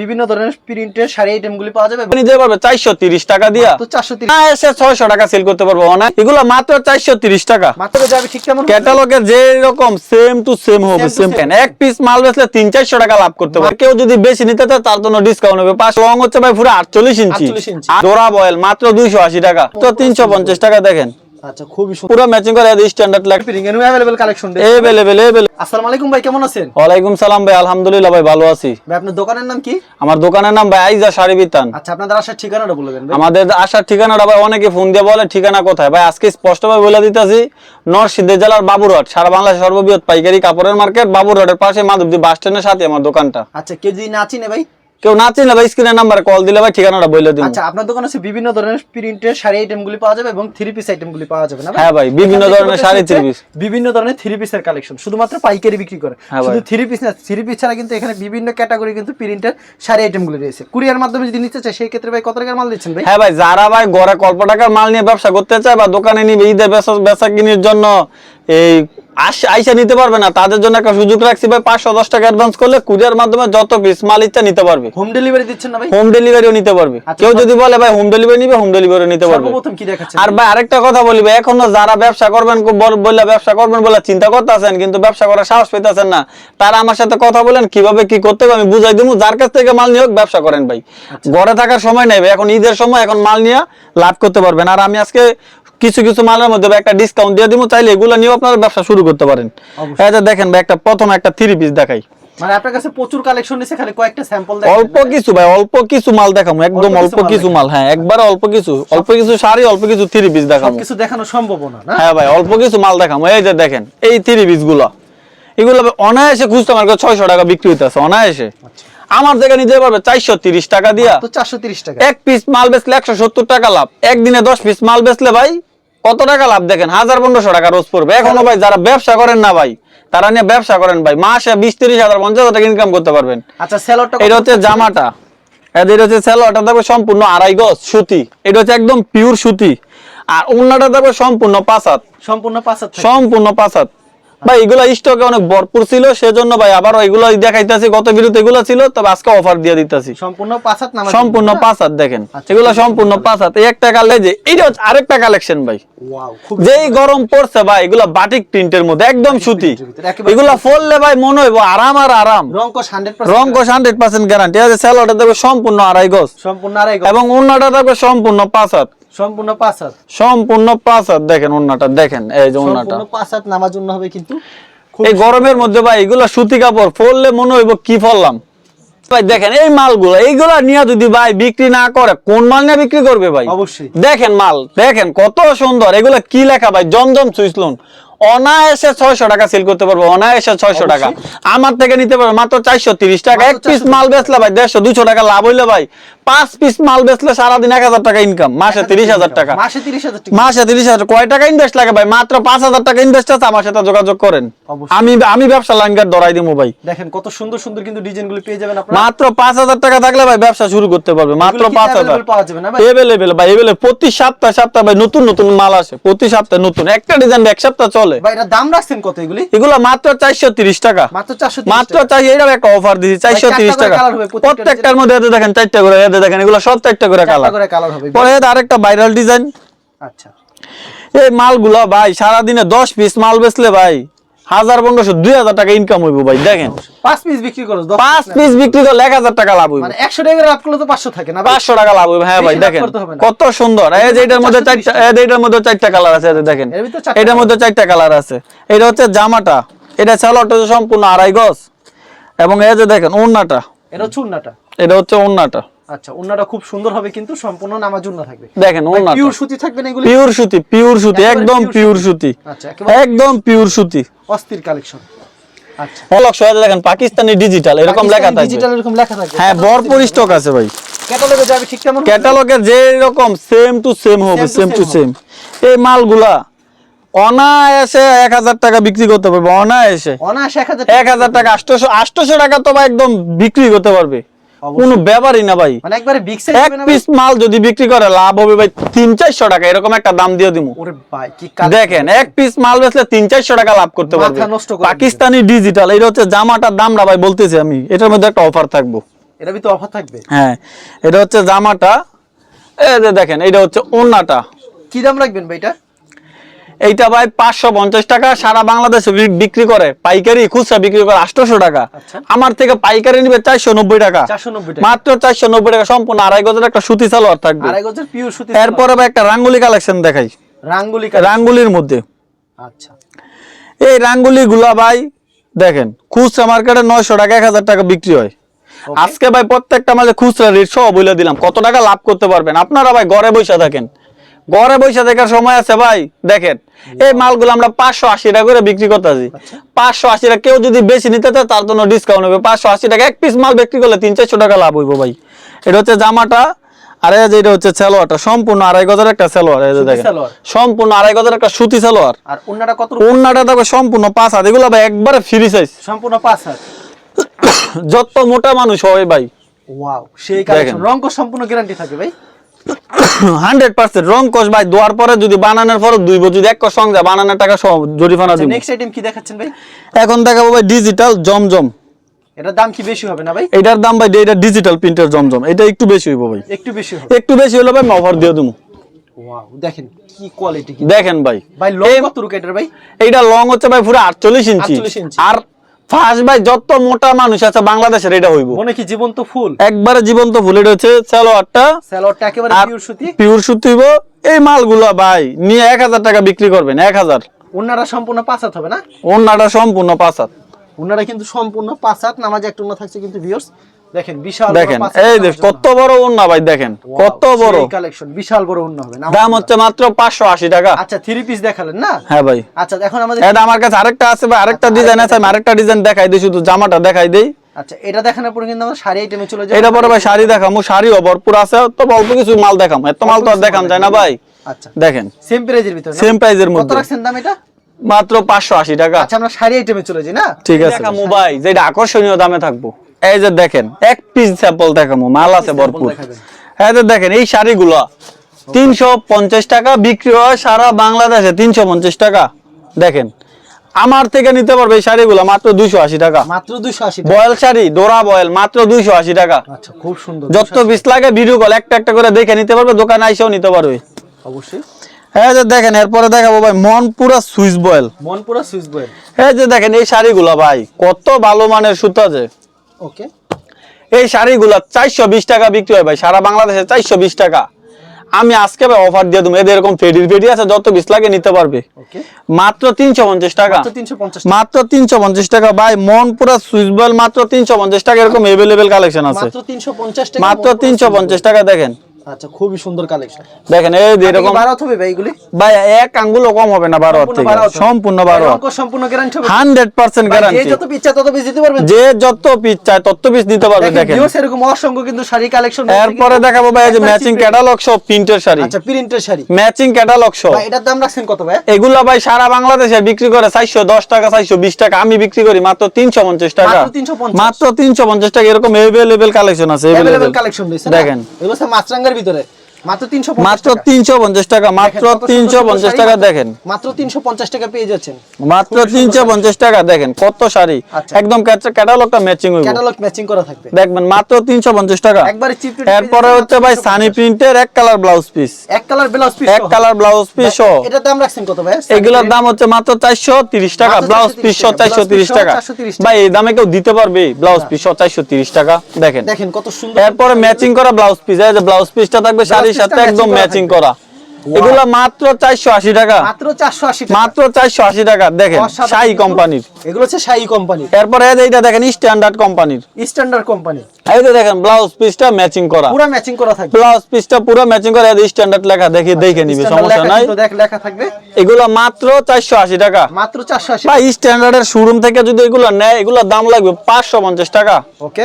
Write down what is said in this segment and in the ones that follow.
বিভিন্ন ধরনের প্রিন্টের শাড়ি আইটেমগুলি পাওয়া যাবে নিতে পারবে চারশো তিরিশ টাকা দিয়া। তো চারশো তিরিশ। না এসে ছয়শো টাকা সেল করতে পারব এগুলো মাত্র চারশো তিরিশ টাকা। মাত্র যাবে ঠিক তেমন ক্যাটালগের যে রকম সেম টু সেম হবে সেম। এক পিস মাল বেচলে তিন চারশো টাকা লাভ করতে পারে। কেউ যদি বেশি নিতে চায় তার জন্য ডিসকাউন্ট হবে। পাঁচ লং হচ্ছে ভাই পুরো আটচল্লিশ ইঞ্চি। 48 ইঞ্চি। জোড়া বয়েল মাত্র দুইশো আশি টাকা। তো তিনশো পঞ্চাশ টাকা দেখেন। আচ্ছা খুবই সুন্দর পুরো ম্যাচিং করে স্ট্যান্ডার্ড লাগে প্রিন্টিং এর अवेलेबल কালেকশন এভেলেবেল এভেলেবেল আসসালামু আলাইকুম ভাই কেমন আছেন ওয়ালাইকুম সালাম ভাই আলহামদুলিল্লাহ ভাই ভালো আছি ভাই আপনার দোকানের নাম কি আমার দোকানের নাম ভাই আইজা শাড়ি বিতান আচ্ছা আপনাদের আসার ঠিকানাটা বলে দেন ভাই আমাদের আসার ঠিকানাটা ভাই অনেকে ফোন দিয়ে বলে ঠিকানা কোথায় ভাই আজকে স্পষ্টভাবে বলে দিতেছি নরসিংদী জেলার বাবুরহাট সারা বাংলাদেশ সর্ববৃহৎ পাইকারি কাপড়ের মার্কেট বাবুরহাটের পাশে মাধবদী বাস স্ট্যান্ডের সাথে আমার দোকানটা আচ্ছা কেউ যদি না চিনে ভাই কেউ না চিনলে ভাই স্ক্রিনের নাম্বারে কল দিলে ভাই ঠিকানাটা বলে দিন আচ্ছা আপনার দোকানে আছে বিভিন্ন ধরনের প্রিন্টের শাড়ি আইটেমগুলি পাওয়া যাবে এবং থ্রি পিস আইটেমগুলি পাওয়া যাবে না হ্যাঁ ভাই, বিভিন্ন ধরনের শাড়ি, three piece। বিভিন্ন ধরনের থ্রি পিসের কালেকশন শুধুমাত্র পাইকারি বিক্রি করে। হ্যাঁ শুধু থ্রি পিস না থ্রি পিস ছাড়া কিন্তু এখানে বিভিন্ন ক্যাটাগরি কিন্তু প্রিন্টের শাড়ি আইটেমগুলি রয়েছে। কুরিয়ার মাধ্যমে যদি নিতে চায় সেই ক্ষেত্রে ভাই কত টাকার মাল দিচ্ছেন ভাই? হ্যাঁ ভাই যারা ভাই ঘরে কল্প টাকার মাল নিয়ে ব্যবসা করতে চায় বা দোকানে নিবে ঈদের বেচা বেচা কিনির জন্য এই আইসা নিতে পারবে না। তাদের জন্য একটা সুযোগ রাখছি ভাই পাঁচশো দশ টাকা অ্যাডভান্স করলে কুরিয়ার মাধ্যমে যত পিস মাল ইচ্ছা নিতে পারবে। হোম ডেলিভারি দিচ্ছেন না ভাই? হোম ডেলিভারিও নিতে পারবে। আচ্ছা, কেউ যদি বলে ভাই হোম ডেলিভারি নিবে হোম ডেলিভারিও নিতে পারবে। কি দেখাচ্ছেন? আর ভাই আরেকটা কথা বলি ভাই এখনও যারা ব্যবসা করবেন বললে ব্যবসা করবেন বলে চিন্তা করতেছেন কিন্তু ব্যবসা করার সাহস পেতেছেন না। তারা আমার সাথে কথা বলেন কীভাবে কি করতে হবে আমি বুঝাই দিব যার কাছ থেকে মাল নিয়ে হোক ব্যবসা করেন ভাই। আচ্ছা। ঘরে থাকার সময় নেই ভাই এখন ঈদের সময় এখন মাল নিয়ে লাভ করতে পারবেন। আর আমি আজকে কিছু কিছু মালের মধ্যে একটা ডিসকাউন্ট দিয়ে দিব চাইলে এগুলো নিয়ে আপনারা ব্যবসা শুরু করতে পারেন। যে দেখেন ভাই একটা প্রথম একটা থ্রি পিস দেখাই। মানে আপনার কাছে প্রচুর কালেকশন খালি কয়েকটা স্যাম্পল অল্প কিছু ভাই অল্প কিছু মাল দেখাবো একদম অল্প অল্প কিছু মাল হ্যাঁ একবার অল্প কিছু অল্প কিছু শাড়ি অল্প কিছু থ্রি পিস দেখাবো কিছু দেখানো সম্ভব না হ্যাঁ ভাই অল্প কিছু মাল দেখাম। এই যে দেখেন এই থ্রি পিসগুলো। এগুলো অনায়াসে খুঁজতে আমার ছয়শো টাকা বিক্রি হইতেছে অনায়াসে। আমার থেকে নিতে পারবে চারশো তিরিশ টাকা দিয়া। চারশো তিরিশ টাকা। এক পিস মাল বেচলে একশো সত্তর টাকা লাভ। একদিনে দশ পিস মাল বেচলে ভাই কত টাকা লাভ দেখেন? হাজার পনেরোশো টাকা রোজ পড়বে। এখনও ভাই যারা ব্যবসা করেন না ভাই তারা নিয়ে ব্যবসা করেন ভাই। মাসে বিশ তিরিশ হাজার পঞ্চাশ হাজার টাকা ইনকাম করতে পারবেন। আচ্ছা সেলরটা এটা হচ্ছে জামাটা। এদের হচ্ছে স্যালোয়ারটা দেখবে সম্পূর্ণ আড়াই গজ সুতি। এটা হচ্ছে একদম পিওর সুতি। আর অন্যটা দেখবে সম্পূর্ণ পাঁচাত সম্পূর্ণ পাঁচ সম্পূর্ণ পাঁচাত ভাই এগুলো স্টকে অনেক ভরপুর ছিল সেজন্য ভাই আবার এগুলো দেখাইতেছি গত বিরুদ্ধে এগুলো ছিল তবে আজকে অফার দিয়ে দিতেছি। সম্পূর্ণ পাঁচ হাত নামাজ। সম্পূর্ণ পাঁচাত দেখেন আচ্ছা। এগুলো সম্পূর্ণ পাঁচাত। এই একটা কালে যে এইটা হচ্ছে আরেকটা কালেকশন ভাই। যেই গরম পড়ছে ভাই এগুলো বাটিক প্রিন্টের মধ্যে একদম সুতি। এগুলো ফললে ভাই মনে হইব আরাম আর আরাম। রং কস 100% রং কোশ হান্ড্রেড পার্সেন্ট গ্যারান্টি আছে দেখবে সম্পূর্ণ আড়াই গজ। সম্পূর্ণ আড়াই এবং অন্যটা দেখবে সম্পূর্ণ পাঁচ হাত সম্পূর্ণ পাঁচ হাত সম্পূর্ণ পাঁচ হাত দেখেন দেখেন এই যে সম্পূর্ণ পাঁচ হাত নামার জন্য হবে কিন্তু এই গরমের মধ্যে ভাই এগুলো সুতি কাপড় পরলে মনে হইব কি ফললাম ভাই দেখেন এই মালগুলো এইগুলা নিয়ে যদি ভাই বিক্রি না করে কোন মাল নিয়ে বিক্রি করবে ভাই? অবশ্যই। দেখেন মাল দেখেন কত সুন্দর এগুলা কি লেখা ভাই? জমজম সুইসলুন অনায়াসে ছয়শো টাকা সেল করতে পারব অনায়াসে ছয়শো টাকা। আমার থেকে নিতে পারবে মাত্র চারশো তিরিশ টাকা। এক পিস মাল বেচলে ভাই দেড়শো দুশো টাকা লাভ হইলে ভাই। পাঁচ পিস মাল বেচলে সারাদিন এক হাজার টাকা ইনকাম মাসে তিরিশ হাজার টাকা মাসে 30000 টাকা। মাসে তিরিশ হাজার কয় টাকা ইনভেস্ট লাগে ভাই? মাত্র পাঁচ হাজার টাকা ইনভেস্ট আছে আমার সাথে যোগাযোগ করেন। আমি আমি ব্যবসা লাইন কার্ড ধরাই দিব ভাই। দেখেন কত সুন্দর সুন্দর কিন্তু ডিজাইনগুলো পেয়ে যাবেন মাত্র পাঁচ হাজার টাকা থাকলে ভাই ব্যবসা শুরু করতে পারবে। মাত্র পাঁচ হাজার। এভেলেবেল ভাই? এভেলেবেল প্রতি সপ্তাহে সপ্তাহে ভাই নতুন নতুন মাল আসে। প্রতি সপ্তাহে নতুন। একটা ডিজাইন এক সপ্তাহ চলে। ভাই এটা দাম রাখছেন কত এগুলি? এগুলো মাত্র চারশো তিরিশ টাকা। মাত্র 430 মাত্র চাই এটাও একটা অফার দিচ্ছি চারশো তিরিশ টাকা। colour প্রত্যেকটার মধ্যে এতে দেখেন চারটা করে এতে দেখেন এগুলো সব চারটা করে কালার করে কালার হবে। পরে আরেকটা ভাইরাল ডিজাইন আচ্ছা। এই মালগুলো ভাই সারাদিনে দশ পিস মাল বেচলে ভাই হাজার পনেরোশো দুই হাজার টাকা ইনকাম হইব ভাই দেখেন। পাঁচ পিস বিক্রি করো পাঁচ পিস বিক্রি করলে এক হাজার টাকা লাভ হইব। মানে 100 টাকা লাভ করলে তো 500 থাকে না পাঁচশো টাকা লাভ হইব হ্যাঁ ভাই দেখেন। কত সুন্দর। এই যে এটার মধ্যে 430 চারটা এটার মধ্যে চারটা কালার আছে দেখেন। এটার মধ্যে চারটা কালার আছে। এটা হচ্ছে জামাটা। এটা হচ্ছে সম্পূর্ণ আড়াই গজ। এবং এই যে দেখেন ওন্নাটা এটা চুন্নাটা এটা হচ্ছে ওন্নাটা আচ্ছা ওন্নাটা খুব সুন্দর হবে কিন্তু সম্পূর্ণ নামার জন্য থাকবে। দেখেন পিওর সুতি থাকবে না এগুলি? পিওর সুতি পিওর সুতি একদম পিওর সুতি। আচ্ছা একদম পিওর সুতি। অস্থির কালেকশন আচ্ছা। সহায়তা দেখেন পাকিস্তানি ডিজিটাল এরকম লেখা থাকবে। ডিজিটাল এরকম লেখা থাকবে। হ্যাঁ ভরপুর স্টক আছে ভাই। ক্যাটালগে যাবে ঠিক তেমন ক্যাটালগের যে রকম সেম টু সেম হবে সেম টু সেম এই মালগুলা অনায়াসে এক হাজার টাকা বিক্রি করতে পারবে অনায়াসে। অনায়াসে এক হাজার টাকা। আটশোশো আটশোশো টাকা তো একদম বিক্রি করতে পারবে। কোনো ব্যাপারই না ভাই। মানে একবারে বিগ সাইজ এক পিস মাল যদি বিক্রি করে লাভ হবে ভাই তিন চারশো টাকা এরকম একটা দাম দিয়ে দিব ওরে ভাই কি দেখেন এক পিস মাল বেচলে তিন চারশো টাকা লাভ করতে পারবে। পাকিস্তানি ডিজিটাল এটা হচ্ছে জামাটার দামটা ভাই বলতেছি আমি। এটার মধ্যে একটা অফার থাকব। এটা তো অফার থাকবে? হ্যাঁ এটা হচ্ছে জামাটা। এই যে দেখেন এটা হচ্ছে ওন্নাটা। কি দাম রাখবেন ভাই এটা? এইটা ভাই পাঁচশো পঞ্চাশ টাকা সারা বাংলাদেশে বিক্রি করে। পাইকারি খুচরা বিক্রি করে আটশোশো টাকা। আচ্ছা। আমার থেকে পাইকারি নিবে চারশো নব্বই টাকা। মাত্র চারশো নব্বই টাকা সম্পূর্ণ আড়াই গজের একটা সুতি সালোয়ার থাকবে। এরপরে ভাই একটা রাঙ্গুলি কালেকশন দেখাই। রাঙ্গুলি রাঙ্গুলির মধ্যে। আচ্ছা। এই রাঙ্গুলি গুলা ভাই দেখেন খুচরা মার্কেটে নয়শো টাকা এক হাজার টাকা বিক্রি হয়। আজকে ভাই প্রত্যেকটা মাঝে খুচরা রেট সহ বলে দিলাম। কত টাকা লাভ করতে পারবেন? আপনারা ভাই ঘরে বসে থাকেন। ঘরে বসে থাকার সময় আছে ভাই দেখেন এই মালগুলো আমরা পাঁচশো আশি টাকা করে বিক্রি করতেছি। পাঁচশো আশি টাকা কেউ যদি বেশি নিতে চায় তার জন্য ডিসকাউন্ট হবে। পাঁচশো আশি টাকা এক পিস মাল বিক্রি করলে তিন চারশো টাকা লাভ হইব ভাই। এটা হচ্ছে জামাটা আর এই যে এটা হচ্ছে সালোয়ারটা সম্পূর্ণ আড়াই গজের একটা সালোয়ার এই যে দেখেন। সম্পূর্ণ আড়াই গজের একটা সুতি সালোয়ার। আর অন্যটা কত ওন্নাটা দেখো সম্পূর্ণ পাঁচ হাত এগুলো ভাই একবারে ফ্রি সাইজ সম্পূর্ণ পাঁচ হাত। যত মোটা মানুষ হয় ভাই। ওয়াও সেই কালেকশন। রং সম্পূর্ণ গ্যারান্টি থাকে ভাই। হান্ড্রেড পার্সেন্ট রং কষ ভাই দোয়ার পরে যদি বানানোর পরে দুই বছর যদি এক কষ সঙ্গে বানানোর টাকা সহ জরিমানা দিব। নেক্সট আইটেম কি দেখাচ্ছেন ভাই? এখন দেখাবো ভাই ডিজিটাল জমজম। এটার দাম কি বেশি হবে না ভাই? এটার দাম ভাই এটা ডিজিটাল প্রিন্টের জমজম। এটা একটু বেশি হইব ভাই। একটু বেশি হবে। একটু বেশি হলে ভাই অফার দিয়ে দেবো দেখেন কি কোয়ালিটি দেখেন ভাই। ভাই লং কত রুক এটার ভাই? এইটা লং হচ্ছে ভাই পুরো আটচল্লিশ ইঞ্চি 48 ইঞ্চি। আর ফার্স্ট ভাই যত মোটা মানুষ আছে বাংলাদেশের এটা হইব। মনে কি জীবন্ত ফুল? একবারে জীবন্ত ফুল এটা হচ্ছে সালোয়ারটা স্যালোয়ারটা একেবারে পিওর সুতি? পিওর সুতি হইব। এই মালগুলো ভাই নিয়ে এক হাজার টাকা বিক্রি করবেন এক হাজার। ওনারা সম্পূর্ণ পাঁচ হাত হবে না? ওনারা সম্পূর্ণ পাঁচ হাত। ওনারা কিন্তু সম্পূর্ণ পাঁচ হাত নামাজে একটু না থাকছে কিন্তু ভিউয়ার্স দেখেন বিশাল দেখেন এই কত বড় ওন্না ভাই দেখেন কত বড়। কালেকশন বিশাল বড় ওন্না হবে। দাম হচ্ছে মাত্র পাঁচশো আশি টাকা। আচ্ছা থ্রি পিস দেখালেন না? হ্যাঁ ভাই। আচ্ছা এখন আমাদের এটা আমার কাছে আরেকটা আছে ভাই আরেকটা ডিজাইন আছে আমি আরেকটা ডিজাইন দেখাই দিই শুধু জামাটা দেখাই দিই। আচ্ছা এটা দেখানোর পরে কিন্তু আমরা শাড়ি আইটেমে চলে যাই এটা পরে ভাই শাড়ি দেখামু শাড়িও ভরপুর আছে তো অল্প কিছু মাল দেখাম। এত মাল তো আর দেখাম যায় না ভাই। আচ্ছা। দেখেন। সেম প্রাইজের ভিতরে সেম প্রাইজের কত রাখছেন দাম এটা? মাত্র পাঁচশো আশি টাকা। আচ্ছা আমরা শাড়ি আইটেমে চলে যাই না? ঠিক আছে। দেখামু যেটা আকর্ষণীয় দামে থাকব। এই যে দেখেন এক পিস স্যাম্পল দেখামু মাল আছে ভরপুর। এই যে দেখেন এই শাড়িগুলো তিনশো পঞ্চাশ টাকা বিক্রি হয় সারা বাংলাদেশে তিনশো পঞ্চাশ টাকা। দেখেন আমার থেকে নিতে পারবে এই শাড়িগুলো মাত্র দুইশো আশি টাকা। মাত্র দুইশো আশি বয়েল শাড়ি ডোরা বয়েল মাত্র দুইশো আশি টাকা। আচ্ছা খুব সুন্দর। যত পিস লাগে ভিডিও কল একটা একটা করে দেখে নিতে পারবে দোকানে আইসেও নিতে পারবে। অবশ্যই। হ্যাঁ যে দেখেন এরপরে দেখাবো ভাই Monpura Swiss voile. Monpura Swiss voile. এই যে দেখেন এই শাড়িগুলো ভাই কত ভালো মানের সুতা যে। ওকে। এই শাড়িগুলা চারশো বিশ টাকা বিক্রি হয় ভাই সারা বাংলাদেশে চারশো বিশ টাকা। আমি আজকে ভাই অফার দিয়ে দেবো এদের এরকম ফেডির ফেডি আছে যত বিশ লাগে নিতে পারবে। মাত্র তিনশো পঞ্চাশ টাকা। মাত্র তিনশো পঞ্চাশ টাকা। ভাই মন পুরা সুইচ বল মাত্র তিনশো পঞ্চাশ টাকা এরকম এভেলেবেল কালেকশন আছে। মাত্র তিনশো পঞ্চাশ টাকা দেখেন। আচ্ছা খুবই সুন্দর কালেকশন দেখেন এই যে এরকম বারো হবে ভাই এগুলি ভাই এক আঙ্গুলও কম হবে না বারো হাত সম্পূর্ণ থেকে বারো হতে হবে। সম্পূর্ণ বারো এই হাত অঙ্ক সম্পূর্ণ গ্যারান্টি হবে হান্ড্রেড পার্সেন্ট ভাই, যে গ্যারান্টি যত পিচ্ছা তত পিস দিতে পারবেন যে যত পিস চায় তত পিস দিতে পারবে দেখেন দেখেন ভিউয়ার্স এরকম অসংখ্য কিন্তু শাড়ি কালেকশন এরপরে দেখাবো ভাই এই যে ম্যাচিং ক্যাটালগ সব প্রিন্টের শাড়ি আচ্ছা প্রিন্টের শাড়ি ম্যাচিং ক্যাটালগ সব ভাই এটার দাম রাখছেন কত ভাই এগুলা ভাই সারা বাংলাদেশে বিক্রি করে চারশো দশ টাকা চারশো বিশ টাকা আমি বিক্রি করি মাত্র তিনশো পঞ্চাশ টাকা মাত্র 350 মাত্র তিনশো পঞ্চাশ টাকা এরকম এভেলেবেল কালেকশন আছে अवेलेबल available। কালেকশন রয়েছে দেখেন এগুলো হচ্ছে মাছরাঙ্গার ভিতরে। মাত্র 350। তিনশো পঞ্চাশ টাকা মাত্র দেখেন, কত সুন্দর তিনশো সুন্দর পঞ্চাশ শাড়ি টাকা মাত্র- দেখেন। মাত্র 350 টাকা পেয়ে যাচ্ছেন। মাত্র তিনশো পঞ্চাশ টাকা দেখেন কত শাড়ি। আচ্ছা। একদম ক্যাটালগটা ম্যাচিং হইব। ক্যাটালগ ম্যাচিং করা থাকবে। দেখবেন মাত্র তিনশো পঞ্চাশ টাকা। একবারে চিপ এরপরে হচ্ছে ভাই সানি প্রিন্টের এক কালার ব্লাউজ পিস এক কালার ব্লাউজ পিস এক কালার ব্লাউজ পিস এটার দাম রাখছেন কত ভাই? এগুলোর দাম হচ্ছে মাত্র চারশো তিরিশ টাকা ব্লাউজ 430 পিস টাকা, চারশো তিরিশ ব্লাউজ টাকা। ভাই এই দামে কেউ দিতে পারবে? ব্লাউজ পিস চারশো তিরিশ টাকা। দেখেন। দেখেন কত সুন্দর এরপরে ম্যাচিং করা ব্লাউজ পিস এই যে ব্লাউজ পিসটা থাকবে পিসটা সাথে একদম ম্যাচিং করা। এগুলো মাত্র চারশো আশি টাকা। মাত্র 480 টাকা। মাত্র চারশো আশি টাকা। দেখেন কোম্পানির। এগুলো হচ্ছে শাই কোম্পানি এরপরে এইটা দেখেন স্ট্যান্ডার্ড কোম্পানির। Standard company. এই যে দেখেন ব্লাউজ পিসটা ম্যাচিং করা। পুরো ম্যাচিং করা থাকবে। ব্লাউজ পিসটা পুরো ম্যাচিং করা এই স্ট্যান্ডার্ড লেখা দেখে দেখে নিবে Standard সমস্যা নাই। দেখ লেখা থাকবে। এগুলো মাত্র চারশো আশি টাকা। মাত্র 480 স্ট্যান্ডার্ডের শোরুম থেকে যদি এগুলো নেয় এগুলোর দাম লাগবে পাঁচশো পঞ্চাশ টাকা। ওকে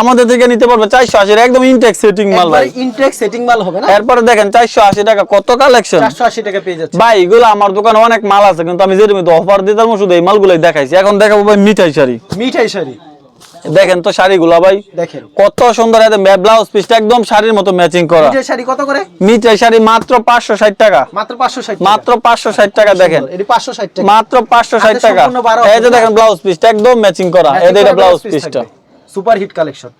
আমাদের থেকে নিতে পারবে চারশো আশি একদম ইনটেক সেটিং মাল ভাই। ইনটেক সেটিং মাল হবে না? এরপরে দেখেন চারশো আশি টাকা কত কালেকশন 480 টাকা পেয়ে যাচ্ছে। ভাই এগুলো আমার দোকানে অনেক মাল আছে কিন্তু আমি যেরকম অফার দিতাম শুধু এই মালগুলোই দেখাইছি। এখন দেখাবো ভাই মিঠাই শাড়ি। মিঠাই শাড়ি। দেখেন তো শাড়িগুলো ভাই। দেখেন। কত সুন্দর একদম ব্লাউজ পিসটা একদম শাড়ির মতো ম্যাচিং করা। মিঠাই শাড়ি কত করে? মিঠাই শাড়ি মাত্র পাঁচশো ষাট টাকা। মাত্র 560 মাত্র পাঁচশো ষাট টাকা দেখেন। এটি 560 টাকা। মাত্র পাঁচশো ষাট টাকা। এই যে দেখেন ব্লাউজ পিসটা একদম ম্যাচিং করা। এই যে ব্লাউজ পিসটা সুপার হিট কালেকশন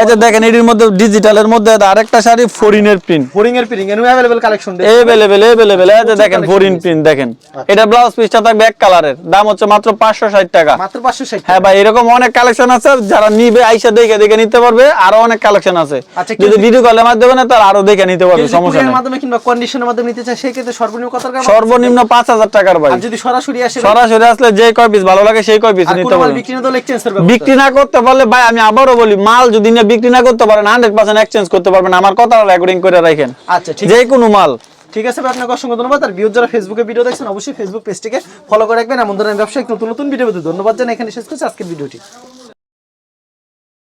এই যে দেখেন এটির মধ্যে ডিজিটালের মধ্যে আরেকটা শাড়ি ফরিনের প্রিন্ট ফোরিং এর এর অ্যাভেলেবল কালেকশন এই যে দেখেন ফরিন প্রিন্ট দেখেন। এটা ব্লাউজ পিসটা থাকবে এক কালারের দাম হচ্ছে মাত্র পাঁচশো ষাট টাকা। মাত্র 560 হ্যাঁ ভাই এরকম অনেক কালেকশন আছে যারা নিবে আইসা দেখে দেখে নিতে পারবে আরও অনেক কালেকশন আছে। আচ্ছা, যদি ভিডিও কলের মাধ্যমে না তার আরও দেখে নিতে পারবে সমস্যা নেই। মাধ্যমে কিংবা কন্ডিশনের মাধ্যমে নিতে চায় সেই ক্ষেত্রে সর্বনিম্ন কত টাকা সর্বনিম্ন পাঁচ হাজার টাকার ভাই। আর যদি সরাসরি আসে সরাসরি আসলে যে কয় পিস ভালো লাগে সেই কয় পিস নিতে পারবে। বিক্রি না করতে পারলে ভাই আমি আবারও বলি মাল যদি নিয়ে বিক্রি না করতে পারেন হান্ড্রেড পার্সেন্ট এক্সচেঞ্জ করতে পারবেন। আমার কথা রেকর্ডিং করে রাখেন। আচ্ছা ঠিক যে কোনো মাল। ঠিক আছে ভাই আপনাকে অসংখ্য ধন্যবাদ। আর ভিউজ যারা ফেসবুকে ভিডিও দেখছেন অবশ্যই ফেসবুক পেজটিকে ফলো করে রাখবেন। এমন ধরনের ব্যবসায়িক নতুন নতুন ভিডিও ধন্যবাদ জানাই। এখানে শেষ করছি আজকের ভিডিওটি